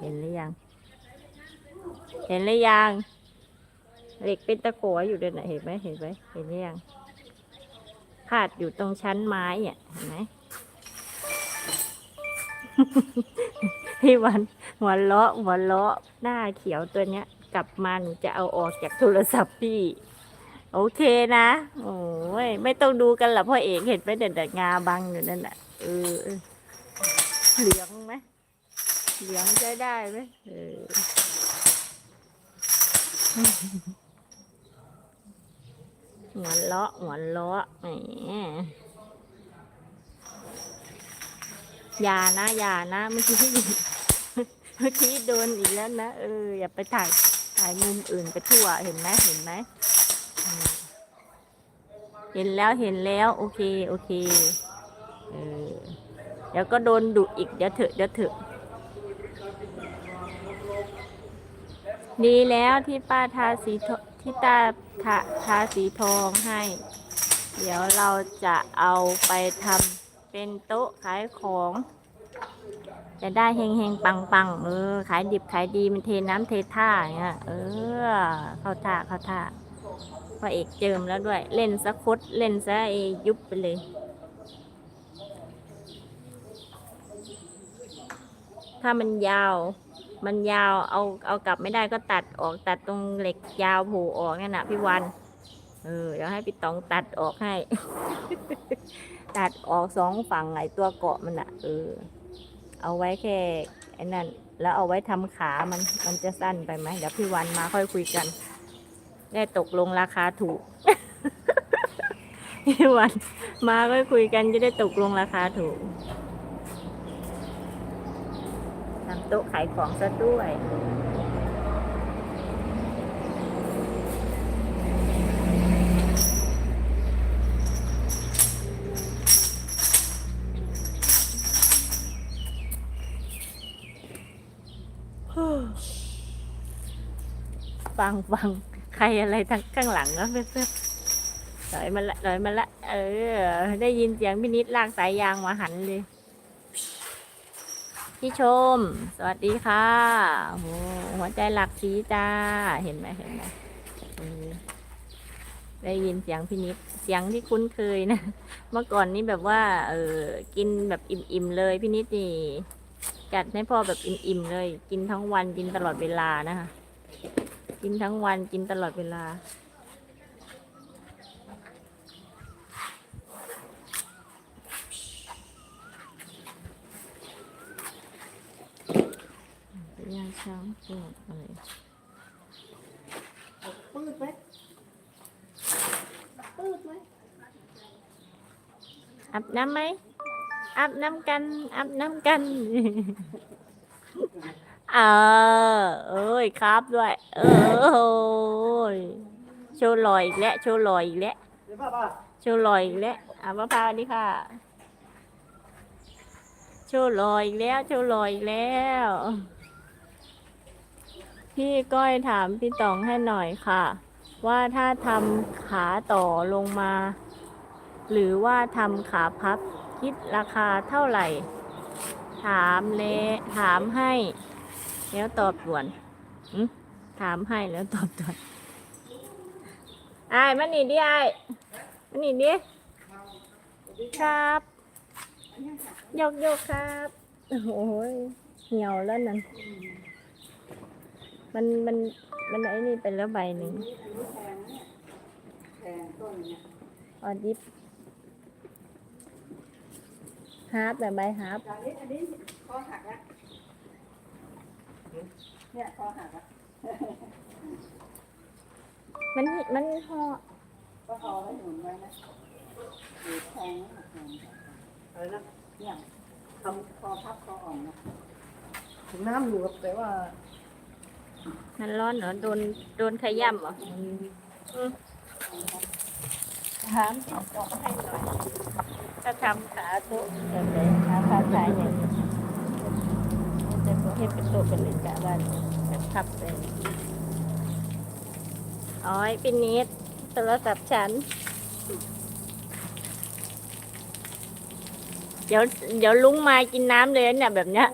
เห็นหรือยัง เห็นหรือยัง เหล็กเป็นตะกัวอยู่ด้วยนะเห็นไหมเห็นไหมเห็นหรือยังพาดอยู่ตรงชั้นไม้เนี่ยเห็นไหมพี่วันหัวเลาะหัวเลาะหน้าเขียวตัวเนี้ย กลับมาหนูจะเอาออกจากโทรศัพท์พี่ โอเคนะโอ้ยไม่ต้องดูกันหรอกพ่อเอกเห็นไหมเด็ดงาบังอยู่นั่นแหละเออเหลือง เหลืองใช้ได้ไหมเออหัวเลาะหัวเลาะแหมอย่านะอย่านะเมื่อกี้เมื่อกี้โดนอีกแล้วนะเอออย่าไปถ่ายถ่ายมุมอื่นไปทั่วเห็นไหมเห็นไหมเห็นแล้วเห็นแล้ว โอเค โอเค เออเดี๋ยวก็โดนดุอีกเดี๋ยวเถอะเดี๋ยวเถอะ ดีแล้วที่ป้าทาสีที่ตาทาทาสีทองให้ เดี๋ยวเราจะเอาไปทำเป็นโต๊ะขายของ จะได้เฮงเฮงปังปังเออขายดิบขายดีมันเทน้ำเทท่าอย่างเงี้ยเออเข้าท่าเข้าท่าพระเอกเจิมแล้วด้วย เล่นซะคดเล่นซะไอ้ยุบไปเลยถ้ามันยาว มันยาวเอาเอากลับไม่ได้ก็ตัดออกตัดตรงเหล็กยาวผล่ออกนั่นนะพี่วัน เออเดี๋ยวให้พี่ตองตัดออกให้ ตัดออกสองฝั่งไอตัวเกาะมันอะเออ เอาไว้แค่ไอ้นั่นแล้วเอาไว้ทำขามันมันจะสั้นไปไหมเดี๋ยวพี่วันมาค่อยคุยกัน ได้ตกลงราคาถูกพี่วันมาค่อยคุยกันจะได้ตกลงราคาถูก ทำ โต๊ะขายของซะด้วย ฟังฟังใครอะไรทางข้างหลังก็เพื่อนๆถอยมาละถอยมาละ เออ ได้ยินเสียงพี่นิดลากสายยางมาหันเลย พี่ชม สวัสดีค่ะโหหัวใจหลักสีจ้า เห็นไหมเห็นไหมได้ยินเสียงพี่นิดเสียงที่คุ้นเคยนะ เมื่อก่อนนี้แบบว่า เออกินแบบอิ่มๆเลยพี่นิดนี่จัดให้พ่อแบบอิ่มๆเลย กินทั้งวันกินตลอดเวลานะคะ กินทั้งวันกินตลอดเวลา ยา ช้างปวดอะไรปืดไหมปืดไหมอาบน้ำไหมอาบน้ำกันอาบน้ำกัน เออเอ้ยครับด้วย เออโอ้ยโชว์ลอยอีกแล้วโชว์ลอยอีกแล้วเดี๋ยวป้าป้าโชว์ลอยอีกแล้วอะมะพร้าวนี่ค่ะโชว์ลอยอีกแล้วโชว์ลอยอีกแล้ว พี่ก้อยถามพี่ต๋องให้หน่อยค่ะ ว่าถ้าทำขาต่อลงมา หรือว่าทำขาพับคิดราคาเท่าไหร่ ถามเลถามให้ แล้วตอบด่วนถามให้แล้วตอบด่วนไอ้มันนี่ดิไอ้มันนี่ดิครับยกยกครับ โอ้โหยเหี่ยวแล้วนั่น มันมันมันไอ้นี่ไปแล้วใบหนึ่งแทงต้นเนี่ยออดิฟฮาร์ปแบบใบฮาร์ปจากนี้อันนี้คอหักแล้วเนี่ยคอหักแล้วมันมันห่อก็คอไว้หนุนไว้นะหรือแทงหักแทงอะไรนะเนี่ยทำคอพับคออ่อนนะถึงน้ำอยู่ครับแต่ว่า มันร้อนเหรอโดนโดนขย้ำเหรออืมถามขอบอกให้หน่อยถ้าทำขาโต๊ะแบบไหนขาขาขายอย่างนี้จะประเภทเป็นโต๊ะเป็นเลยจ้ะบ้านแบบพับเลยอ๋อปินิดโทรศัพท์ฉัน เดี๋ยวเดี๋ยวลุงมากินน้ำเลยเนี่ยแบบเนี้ย